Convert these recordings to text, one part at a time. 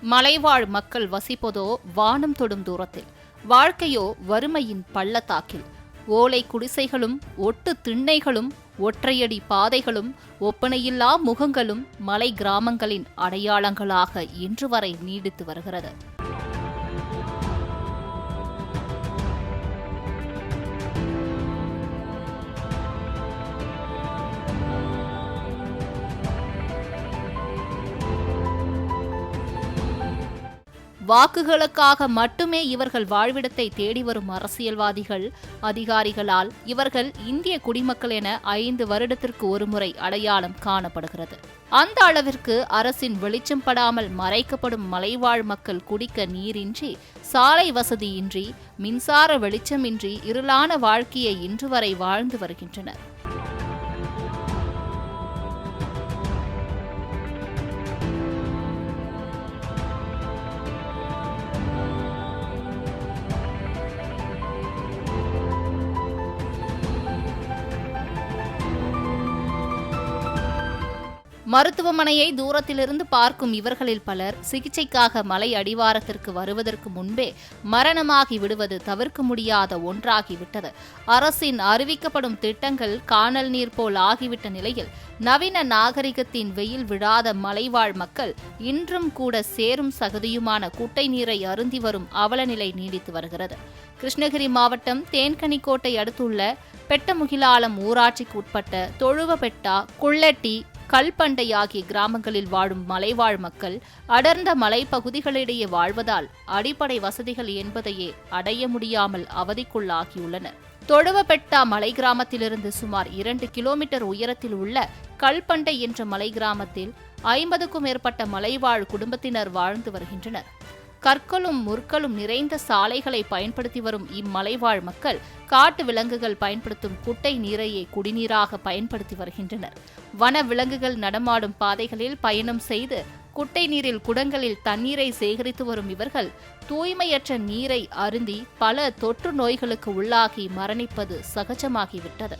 மலைவாழ் மக்கள் வசிப்பதோ வானம் தொடும் தூரத்தில் வாழ்க்கையோ வறுமையின் பள்ளத்தாக்கில். ஓலை குடிசைகளும் ஒட்டு திண்ணைகளும் ஒற்றையடி பாதைகளும் ஒப்பனையில்லா முகங்களும் மலை கிராமங்களின் அடையாளங்களாக இன்று வரை நீடித்து வருகிறது. வாக்குகளுக்காக மட்டுமே இவர்கள் வாழ்விடத்தை தேடி வரும் அரசியல்வாதிகள் அதிகாரிகளால் இவர்கள் இந்திய குடிமக்கள் என ஐந்து வருடத்திற்கு ஒருமுறை அடையாளம் காணப்படுகிறது. அந்த அளவிற்கு அரசின் வெளிச்சம் படாமல் மறைக்கப்படும் மலைவாழ் மக்கள் குடிக்க நீரின்றி சாலை வசதியின்றி மின்சார வெளிச்சமின்றி இருளான வாழ்க்கையை இன்று வரை வாழ்ந்து வருகின்றனர். மருத்துவமனையை தூரத்திலிருந்து பார்க்கும் இவர்களில் பலர் சிகிச்சைக்காக மலை அடிவாரத்திற்கு வருவதற்கு முன்பே மரணமாகி விடுவது தவிர்க்க முடியாத ஒன்றாகிவிட்டது. அரசின் அறிவிக்கப்படும் திட்டங்கள் காணல் நீர் போல் ஆகிவிட்ட நிலையில் நவீன நாகரிகத்தின் வெயில் விழாத மலைவாழ் மக்கள் இன்றும் கூட சேரும் சகதியுமான குட்டை நீரை அருந்தி வரும் அவலநிலை நீடித்து வருகிறது. கிருஷ்ணகிரி மாவட்டம் தேன்கனிக்கோட்டை அடுத்துள்ள பெட்டமுகிலாலம் ஊராட்சிக்கு உட்பட்ட தொழுவபெட்டா குள்ளட்டி கல்பண்டை ஆகிய கிராமங்களில் வாழும் மலைவாழ் மக்கள் அடர்ந்த மலைப்பகுதிகளிடையே வாழ்வதால் அடிப்படை வசதிகள் என்பதையே அடைய முடியாமல் அவதிக்குள்ளாகியுள்ளனர். தொழுவபெட்டா மலை கிராமத்திலிருந்து சுமார் இரண்டு கிலோமீட்டர் உயரத்தில் உள்ள கல்பண்டை என்ற மலை கிராமத்தில் ஐம்பதுக்கும் மேற்பட்ட மலைவாழ் குடும்பத்தினர் வாழ்ந்து வருகின்றனர். கற்களும் முற்களும் நிறைந்த சாலைகளை பயன்படுத்தி வரும் இம்மலைவாழ் மக்கள் காட்டு விலங்குகள் பயன்படுத்தும் குட்டை நீரையே குடிநீராக பயன்படுத்தி வருகின்றனர். வன விலங்குகள் நடமாடும் பாதைகளில் பயணம் செய்து குட்டை நீரில் குடங்களில் தண்ணீரை சேகரித்து வரும் இவர்கள் தூய்மையற்ற நீரை அருந்தி பல தொற்று நோய்களுக்கு உள்ளாகி மரணிப்பது சகஜமாகிவிட்டது.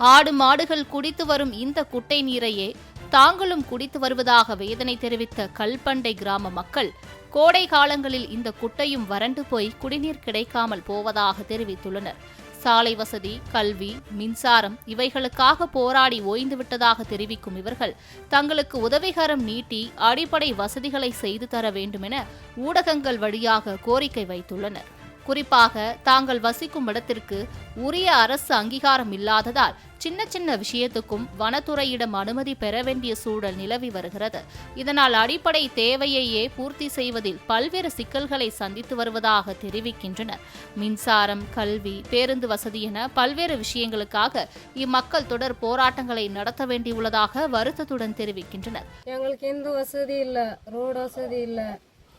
ஆடு மாடுகள் குடித்து வரும் இந்த குட்டை நீரையே தாங்களும் குடித்து வருவதாக வேதனை தெரிவித்த கல்பண்டை கிராம மக்கள் கோடை காலங்களில் இந்த குட்டையும் வறண்டு போய் குடிநீர் கிடைக்காமல் போவதாக தெரிவித்துள்ளனர். சாலை வசதி கல்வி மின்சாரம் இவைகளுக்காக போராடி ஓய்ந்துவிட்டதாக தெரிவிக்கும் இவர்கள் தங்களுக்கு உதவிகரம் நீட்டி அடிப்படை வசதிகளை செய்து தர வேண்டுமென ஊடகங்கள் வழியாக கோரிக்கை வைத்துள்ளனர். குறிப்பாக தாங்கள் வசிக்கும் இடத்திற்கு உரிய அரசு அங்கீகாரம் இல்லாததால் சின்ன சின்ன விஷயத்துக்கும் வனத்துறையிடம் அனுமதி பெற வேண்டிய சூழல் நிலவி வருகிறது. இதனால் அடிப்படை தேவையையே பூர்த்தி செய்வதில் பல்வேறு சிக்கல்களை சந்தித்து வருவதாக தெரிவிக்கின்றனர். மின்சாரம் கல்வி பேருந்து வசதி என பல்வேறு விஷயங்களுக்காக இம்மக்கள் தொடர் போராட்டங்களை நடத்த வேண்டியுள்ளதாக வருத்தத்துடன் தெரிவிக்கின்றனர். எங்களுக்கு எந்த வசதி இல்லை ரோடு வசதி இல்லை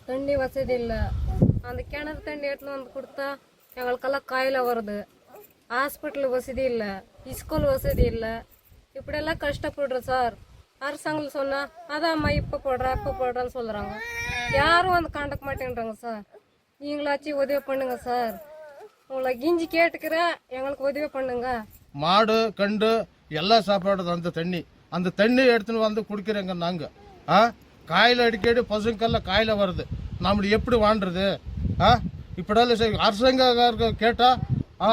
தண்ணி வசதி இல்லை அந்த கிணறு தண்ணி எடுத்துன்னு வந்து கொடுத்தா எங்களுக்கெல்லாம் காயில வருது. ஹாஸ்பிட்டல் வசதி இல்லை. ஸ்கூல் வசதி இல்லை. இப்படியெல்லாம் கஷ்டப்படுறோம் சார். அரசாங்கம் சொன்னால் அதாம்மா இப்போ போடுறேன் இப்போ போடுறேன்னு சொல்கிறாங்க யாரும் வந்து கண்டுக்க மாட்டேன்றாங்க சார். நீங்களாச்சும் உதவி பண்ணுங்க சார். உங்களை கிஞ்சி கேட்டுக்கிறேன் எங்களுக்கு உதவி பண்ணுங்க. மாடு கண்டு எல்லாம் சாப்பாடு அந்த தண்ணி. அந்த தண்ணி எடுத்துன்னு வந்து குடிக்கிறேங்க நாங்கள் ஆ? காயில் அடிக்கடி பசுங்கெல்லாம் காயில் வருது. நம்மளுக்கு எப்படி வாண்டுறது? ஆ? சரி. அரசாங்க கேட்டால்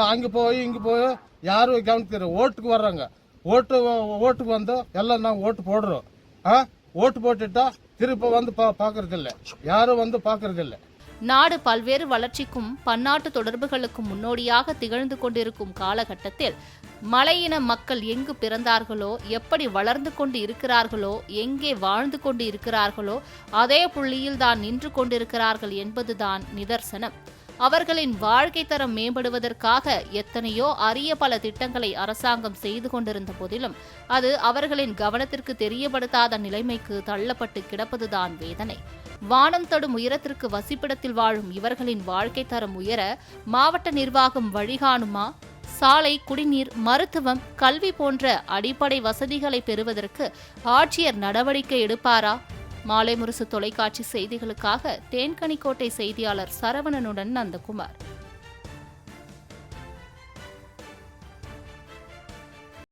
அங்கே போய் இங்கே போய் யாரும் கவனிக்கிற ஓட்டுக்கு வர்றாங்க. ஓட்டு ஓட்டுக்கு வந்து எல்லாம் நாங்கள் ஓட்டு போடுறோம். ஆ? ஓட்டு போட்டுட்டா திருப்ப வந்து பா பார்க்கறதில்ல யாரும் வந்து பார்க்கறதில்ல நாடு பல்வேறு வளர்ச்சிக்கும் பன்னாட்டு தொடர்புகளுக்கும் முன்னோடியாக திகழ்ந்து கொண்டிருக்கும் காலகட்டத்தில் மலையின மக்கள் எங்கு பிறந்தார்களோ எப்படி வளர்ந்து கொண்டு இருக்கிறார்களோ எங்கே வாழ்ந்து கொண்டு இருக்கிறார்களோ அதே புள்ளியில் தான் நின்று கொண்டிருக்கிறார்கள் என்பதுதான் நிதர்சனம். அவர்களின் வாழ்க்கை தரம் மேம்படுவதற்காக எத்தனையோ அரிய பல திட்டங்களை அரசாங்கம் செய்து கொண்டிருந்த போதிலும் அது அவர்களின் கவனத்திற்கு தெரியப்படுத்தாத நிலைமைக்கு தள்ளப்பட்டு கிடப்பதுதான் வேதனை. வானம் தொடும் உயரத்திற்கு வசிப்பிடத்தில் வாழும் இவர்களின் வாழ்க்கை தரம் உயர மாவட்ட நிர்வாகம் வழிகாணுமா சாலை குடிநீர் மருத்துவம் கல்வி போன்ற அடிப்படை வசதிகளை பெறுவதற்கு ஆட்சியர் நடவடிக்கை எடுப்பாரா? மாலை முரசு தொலைக்காட்சி செய்திகளுக்காக தேன்கனிக்கோட்டை செய்தியாளர் சரவணனுடன் நந்தகுமார்.